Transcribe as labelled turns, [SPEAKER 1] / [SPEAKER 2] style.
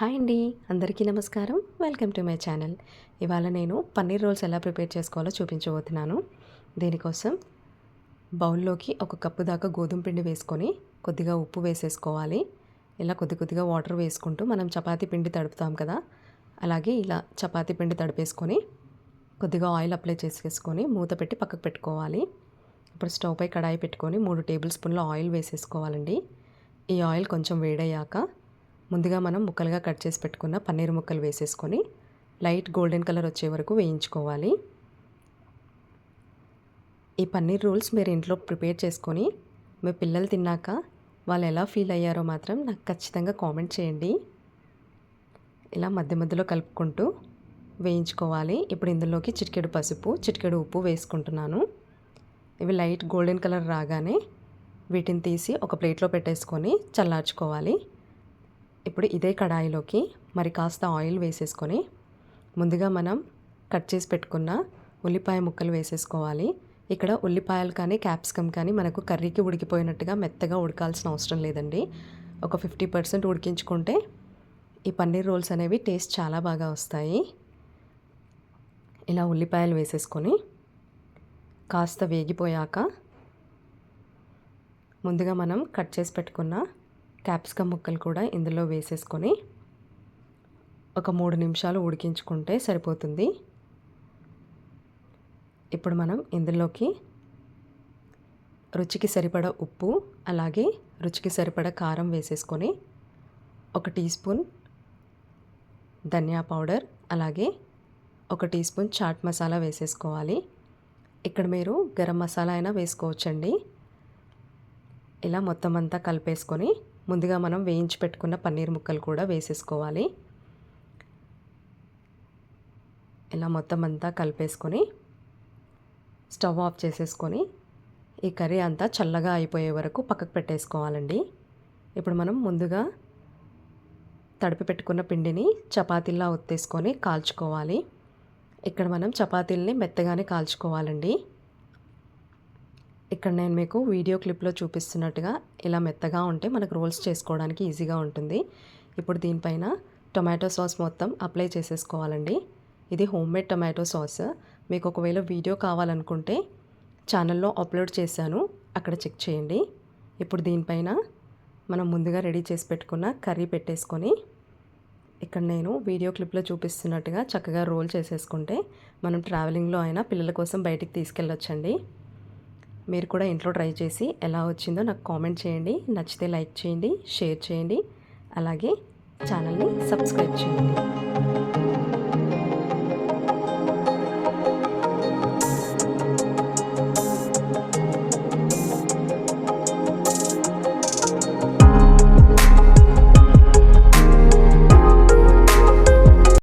[SPEAKER 1] Hi అండి. అందరికీ నమస్కారం. Welcome to my channel. ఇవాళ నేను పన్నీర్ రోల్స్ ఎలా ప్రిపేర్ చేసుకోవాలో చూపించబోతున్నాను. దీనికోసం బౌల్లోకి ఒక కప్పు దాకా గోధుమ పిండి వేసుకొని కొద్దిగా ఉప్పు వేసేసుకోవాలి. ఇలా కొద్ది కొద్దిగా వాటర్ వేసుకుంటూ మనం చపాతీ పిండి తడుపుతాం కదా అలాగే ఇలా చపాతీ పిండి తడిపేసుకొని కొద్దిగా ఆయిల్ అప్లై చేసేసుకొని మూత పెట్టి పక్కకు పెట్టుకోవాలి. ఇప్పుడు స్టవ్ పై కడాయి పెట్టుకొని మూడు టేబుల్ స్పూన్ల ఆయిల్ వేసేసుకోవాలండి. ఈ ఆయిల్ కొంచెం వేడయ్యాక ముందుగా మనం ముక్కలుగా కట్ చేసి పెట్టుకున్న పన్నీర్ ముక్కలు వేసేసుకొని లైట్ గోల్డెన్ కలర్ వచ్చే వరకు వేయించుకోవాలి. ఈ పన్నీర్ రోల్స్ మీరు ఇంట్లో ప్రిపేర్ చేసుకొని మీ పిల్లలు తిన్నాక వాళ్ళు ఎలా ఫీల్ అయ్యారో మాత్రం నాకు ఖచ్చితంగా కామెంట్ చేయండి. ఇలా మధ్య మధ్యలో కలుపుకుంటూ వేయించుకోవాలి. ఇప్పుడు ఇందులోకి చిటికెడు పసుపు చిటికెడు ఉప్పు వేసుకుంటున్నాను. ఇవి లైట్ గోల్డెన్ కలర్ రాగానే వీటిని తీసి ఒక ప్లేట్లో పెట్టేసుకొని చల్లార్చుకోవాలి. ఇప్పుడు ఇదే కడాయిలోకి మరి కాస్త ఆయిల్ వేసేసుకొని ముందుగా మనం కట్ చేసి పెట్టుకున్న ఉల్లిపాయ ముక్కలు వేసేసుకోవాలి. ఇక్కడ ఉల్లిపాయలు కానీ క్యాప్సికమ్ కానీ మనకు కర్రీకి ఉడికిపోయినట్టుగా మెత్తగా ఉడకాల్సిన అవసరం లేదండి. ఒక ఫిఫ్టీ పర్సెంట్ ఉడికించుకుంటే ఈ పన్నీర్ రోల్స్ అనేవి టేస్ట్ చాలా బాగా వస్తాయి. ఇలా ఉల్లిపాయలు వేసేసుకొని కాస్త వేగిపోయాక ముందుగా మనం కట్ చేసి పెట్టుకున్న క్యాప్సికమ్ ముక్కలు కూడా ఇందులో వేసేసుకొని ఒక మూడు నిమిషాలు ఉడికించుకుంటే సరిపోతుంది. ఇప్పుడు మనం ఇందులోకి రుచికి సరిపడ ఉప్పు అలాగే రుచికి సరిపడ కారం వేసేసుకొని ఒక టీ స్పూన్ ధనియా పౌడర్ అలాగే ఒక టీ స్పూన్ చాట్ మసాలా వేసేసుకోవాలి. ఇక్కడ మీరు గరం మసాలా అయినా వేసుకోవచ్చండి. ఇలా మొత్తం అంతా కలిపేసుకొని ముందుగా మనం వేయించి పెట్టుకున్న పన్నీర్ ముక్కలు కూడా వేసేసుకోవాలి. ఇలా మొత్తం అంతా కలిపేసుకొని స్టవ్ ఆఫ్ చేసేసుకొని ఈ కర్రీ అంతా చల్లగా అయిపోయే వరకు పక్కకు పెట్టేసుకోవాలండి. ఇప్పుడు మనం ముందుగా తడిపి పెట్టుకున్న పిండిని చపాతీల్లా ఒత్తేసుకొని కాల్చుకోవాలి. ఇక్కడ మనం చపాతీల్ని మెత్తగానే కాల్చుకోవాలండి. ఇక్కడ నేను మీకు వీడియో క్లిప్లో చూపిస్తున్నట్టుగా ఇలా మెత్తగా ఉంటే మనకు రోల్స్ చేసుకోవడానికి ఈజీగా ఉంటుంది. ఇప్పుడు దీనిపైన టొమాటో సాస్ మొత్తం అప్లై చేసేసుకోవాలండి. ఇది హోమ్మేడ్ టొమాటో సాస్. మీకు ఒకవేళ వీడియో కావాలనుకుంటే ఛానల్లో అప్లోడ్ చేశాను అక్కడ చెక్ చేయండి. ఇప్పుడు దీనిపైన మనం ముందుగా రెడీ చేసి పెట్టుకున్న కర్రీ పెట్టేసుకొని ఇక్కడ నేను వీడియో క్లిప్లో చూపిస్తున్నట్టుగా చక్కగా రోల్ చేసేసుకుంటే మనం ట్రావెలింగ్లో అయినా పిల్లల కోసం బయటికి తీసుకెళ్ళొచ్చండి. మీరు కూడా ఇంట్లో ట్రై చేసి ఎలా వచ్చిందో నాకు కామెంట్ చేయండి. నచ్చితే లైక్ చేయండి షేర్ చేయండి. అలాగే ఛానల్ని సబ్స్క్రైబ్ చేయండి.